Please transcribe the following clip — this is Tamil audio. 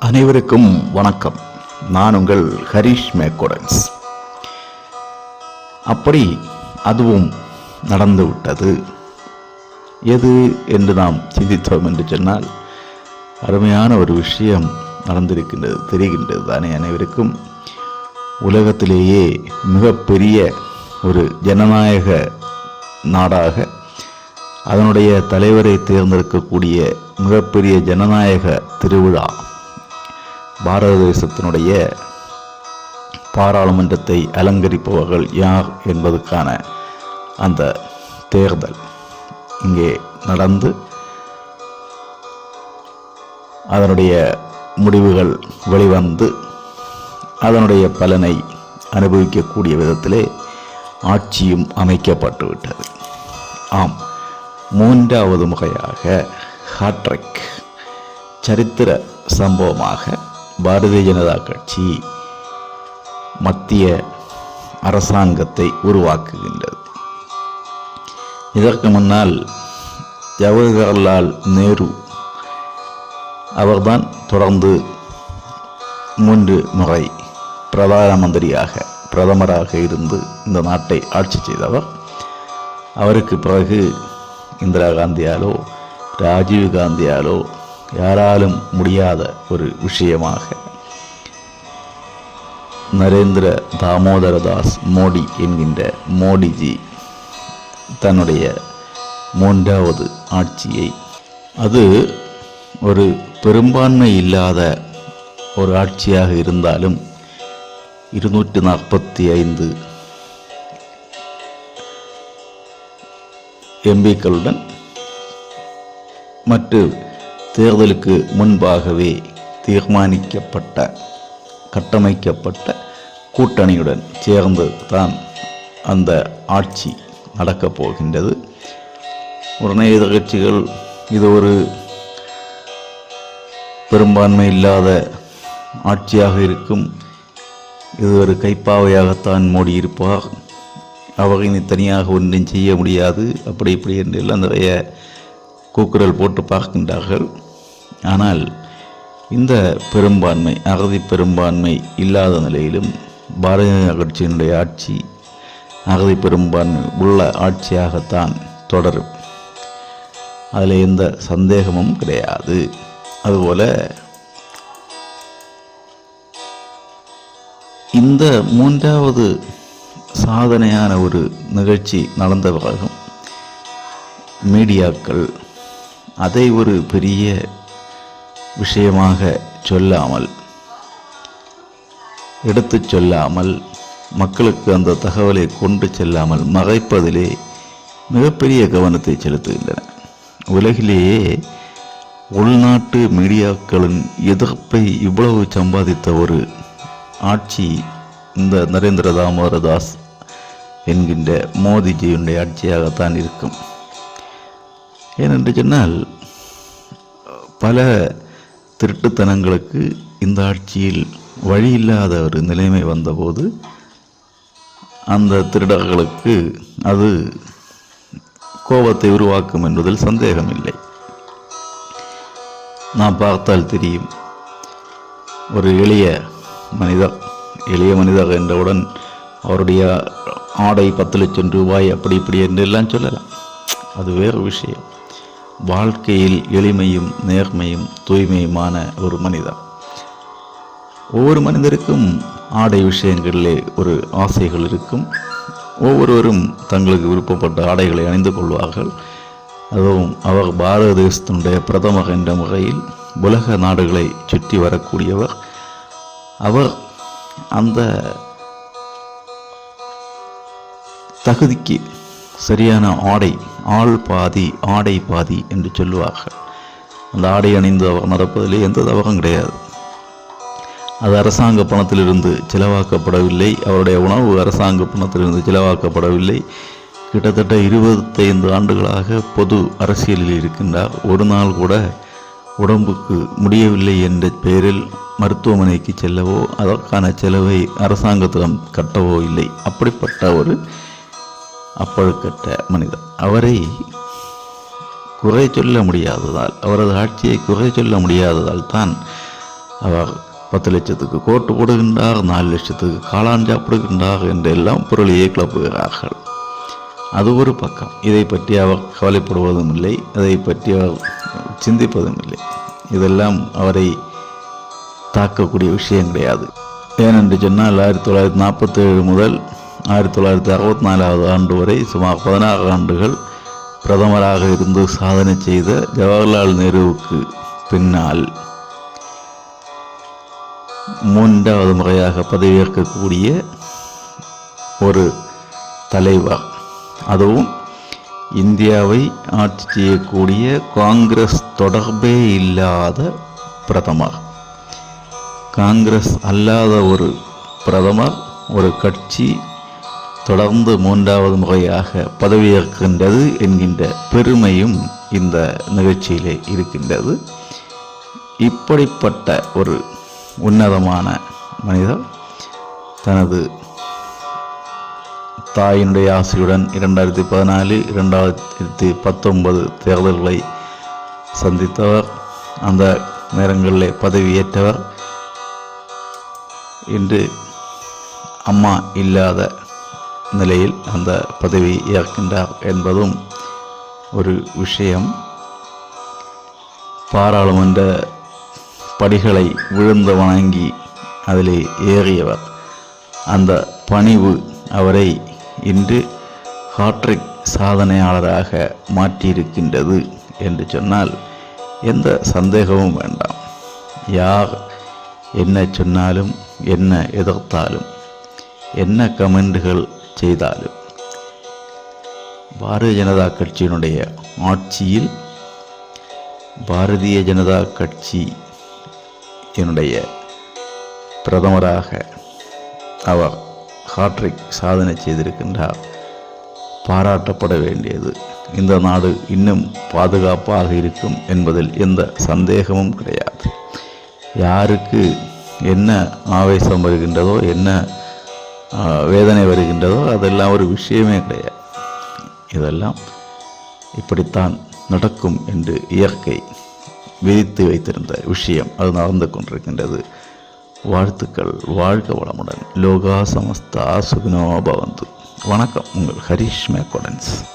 அனைவருக்கும் வணக்கம். நான் உங்கள் ஹரிஷ் மேக்கோடன்ஸ் அப்படி அதுவும் நடந்துவிட்டது எது என்று நாம் சிந்தித்தோம் என்று சொன்னால் அருமையான ஒரு விஷயம் நடந்திருக்கின்றது தெரிகின்றது தானே அனைவருக்கும். உலகத்திலேயே மிகப்பெரிய ஒரு ஜனநாயக நாடாக அதனுடைய தலைவரை தேர்ந்தெடுக்கக்கூடிய மிகப்பெரிய ஜனநாயக திருவிழா பாரத தேசத்தினுடைய பாராளுமன்றத்தை அலங்கரிப்பவர்கள் யார் என்பதற்கான அந்த தேர்தல் இங்கே நடந்து அதனுடைய முடிவுகள் வெளிவந்து அதனுடைய பலனை அனுபவிக்கக்கூடிய விதத்திலே ஆட்சியும் அமைக்கப்பட்டுவிட்டது. ஆம் மூன்றாவது முறையாக ஹாட்ரிக் சரித்திர சம்பவமாக பாரதிய ஜனதா கட்சி மத்திய அரசாங்கத்தை உருவாக்குகின்றது. இதற்கு முன்னால் ஜவஹர்லால் நேரு அவர்தான் தொடர்ந்து மூன்று முறை பிரதான மந்திரியாக பிரதமராக இருந்து இந்த நாட்டை ஆட்சி செய்தவர். அவருக்கு பிறகு இந்திரா காந்தியாலோ ராஜீவ் காந்தியாலோ யாராலும் முடியாத ஒரு விஷயமாக. நரேந்திர தாமோதரதாஸ் மோடி என்கின்ற மோடிஜி தன்னுடைய மூன்றாவது ஆட்சியை. அது ஒரு பெரும்பான்மை இல்லாத ஒரு ஆட்சியாக இருந்தாலும் இருநூற்றி நாற்பத்தி ஐந்து எம்பிக்களுடன் மற்ற தேர்தலுக்கு முன்பாகவே தீர்மானிக்கப்பட்ட கட்டமைக்கப்பட்ட கூட்டணியுடன் சேர்ந்து தான் அந்த ஆட்சி நடக்கப் போகின்றது. உடனே எதிர்கட்சிகள் இது ஒரு பெரும்பான்மை இல்லாத ஆட்சியாக இருக்கும். இது ஒரு கைப்பாவையாகத்தான் மோடி இருப்பார் அவர் இனி தனியாக ஒன்றும் செய்ய முடியாது. அப்படி இப்படி என்று எல்லாம் நிறைய கூக்குரல் போட்டு பார்க்கின்றார்கள். ஆனால் இந்த பெரும்பான்மை அகதி பெரும்பான்மை இல்லாத நிலையிலும் பாரதிய ஜனதா கட்சியினுடைய ஆட்சி அகதி பெரும்பான்மை உள்ள ஆட்சியாகத்தான் தொடரும். அதில் எந்த சந்தேகமும் கிடையாது. அதுபோல் இந்த மூன்றாவது சாதனையான ஒரு நிகழ்ச்சி நடந்த பிறகும் மீடியாக்கள் அதை ஒரு பெரிய விஷயமாக சொல்லாமல் எடுத்துச் சொல்லாமல் மக்களுக்கு அந்த தகவலை கொண்டு செல்லாமல் மறைப்பதிலே மிகப்பெரிய கவனத்தை செலுத்துகின்றன. உலகிலேயே உள்நாட்டு மீடியாக்களின் எதிர்ப்பை இவ்வளவு சம்பாதித்த ஒரு ஆட்சி இந்த நரேந்திர தாமோதர தாஸ் என்கின்ற மோதிஜியுடைய ஆட்சியாகத்தான் இருக்கும். ஏனென்று சொன்னால் பல திருட்டுத்தனங்களுக்கு இந்த ஆட்சியில் வழி இல்லாத ஒரு நிலைமை வந்தபோது அந்த திருடர்களுக்கு அது கோபத்தை உருவாக்கும் என்பதில் சந்தேகமில்லை. நான் பார்த்தால் தெரியும். ஒரு எளிய மனிதர் எளிய மனிதர் என்றவுடன் அவருடைய ஆடை பத்து லட்சம் ரூபாய் அப்படி இப்படி என்றெல்லாம் சொல்லலாம். அது வேறு விஷயம். வாழ்க்கையில் எளிமையும் நேர்மையும் தூய்மையுமான ஒரு மனிதன் ஒவ்வொரு மனிதருக்கும் ஆடை விஷயங்களிலே ஒரு ஆசைகள் இருக்கும். ஒவ்வொருவரும் தங்களுக்கு விருப்பப்பட்ட ஆடைகளை அணிந்து கொள்வார்கள். அதுவும் அவர் பாரத தேசத்தினுடைய பிரதமர் என்ற முறையில் உலக நாடுகளை சுற்றி வரக்கூடியவர். அவர் அந்த தகுதிக்கு சரியான ஆடை ஆள் பாதி ஆடை பாதி என்று சொல்லுவார்கள். அந்த ஆடை அணிந்து அவர் நடப்பதிலே எந்த தவறும் கிடையாது. அது அரசாங்க பணத்திலிருந்து செலவாக்கப்படவில்லை. அவருடைய உணவு அரசாங்க பணத்திலிருந்து செலவாக்கப்படவில்லை. கிட்டத்தட்ட இருபத்தைந்து ஆண்டுகளாக பொது அரசியலில் இருக்கின்றார். ஒரு நாள் கூட உடம்புக்கு முடியவில்லை என்ற பெயரில் மருத்துவமனைக்கு செல்லவோ அதற்கான செலவை அரசாங்கத்திடம் கட்டவோ இல்லை. அப்படிப்பட்ட ஒரு அப்பழுக்கற்ற மனிதர். அவரை குறை சொல்ல முடியாததால் அவரது ஆட்சியை குறை சொல்ல முடியாததால் தான் அவர் பத்து லட்சத்துக்கு கோட்டு போடுகின்றார் நாலு லட்சத்துக்கு காளான் சாப்பிடுகின்றார் என்றெல்லாம் பொருளையே கிளப்புகிறார்கள் அது ஒரு பக்கம். இதை பற்றி அவர் கவலைப்படுவதும் இல்லை அதை பற்றி அவர் சிந்திப்பதும் இல்லை. இதெல்லாம் அவரை தாக்கக்கூடிய விஷயம் கிடையாது. ஏனென்று சொன்னால் ஆயிரத்தி தொள்ளாயிரத்தி நாற்பத்தேழு முதல் ஆயிரத்தி தொள்ளாயிரத்தி அறுபத்தி நாலாவது ஆண்டு வரை சுமார் பதினாறு ஆண்டுகள் பிரதமராக இருந்து சாதனை செய்த ஜவஹர்லால் நேருவுக்கு பின்னால் மூன்றாவது முறையாக பதவியேற்கக்கூடிய ஒரு தலைவர். அதுவும் இந்தியாவை ஆட்சி செய்யக்கூடிய காங்கிரஸ் தொடர்பே இல்லாத பிரதமர். காங்கிரஸ் அல்லாத ஒரு பிரதமர் ஒரு கட்சி தொடர்ந்து மூன்றாவது முறையாக பதவியேற்கின்றது என்கின்ற பெருமையும் இந்த நிகழ்ச்சியிலே இருக்கின்றது. இப்படிப்பட்ட ஒரு உன்னதமான மனிதர் தனது தாயினுடைய ஆசையுடன் இரண்டாயிரத்தி பதினாலு இரண்டாயிரத்தி பத்தொன்பது தேர்தல்களை சந்தித்தவர் அந்த நேரங்களிலே பதவியேற்றவர் இன்று அம்மா இல்லாத நிலையில் அந்த பதவி ஏற்கின்றார் என்பதும் ஒரு விஷயம். பாராளுமன்ற படிகளை விழுந்து வணங்கி அதிலே ஏறியவர். அந்த பணிவு அவரை இன்று ஹாட்ரிக் சாதனையாளராக மாற்றியிருக்கின்றது என்று சொன்னால் எந்த சந்தேகமும் வேண்டாம். யார் என்ன சொன்னாலும் என்ன எதிர்த்தாலும் என்ன கமெண்டுகள் செய்தாலும் பாரதிய ஜனதா கட்சியினுடைய ஆட்சியில் பாரதிய ஜனதா கட்சி என்னுடைய பிரதமராக அவர் ஹாட்ரிக் சாதனை செய்திருக்கின்றார். பாராட்டப்பட வேண்டியது. இந்த நாடு இன்னும் பாதுகாப்பாக இருக்கும் என்பதில் எந்த சந்தேகமும் கிடையாது. யாருக்கு என்ன ஆவேசம் வருகின்றதோ என்ன வேதனை வருகின்றதோ அதெல்லாம் ஒரு விஷயமே கிடையாது. இதெல்லாம் இப்படித்தான் நடக்கும் என்று இயற்கை விதித்து வைத்திருந்த விஷயம். அது நடந்து கொண்டிருக்கின்றது. வாழ்த்துக்கள். வாழ்க வளமுடன். லோகா சமஸ்தா சுகினோ பவந்து. வணக்கம். உங்கள் ஹரிஷ் மேக்கோடன்ஸ்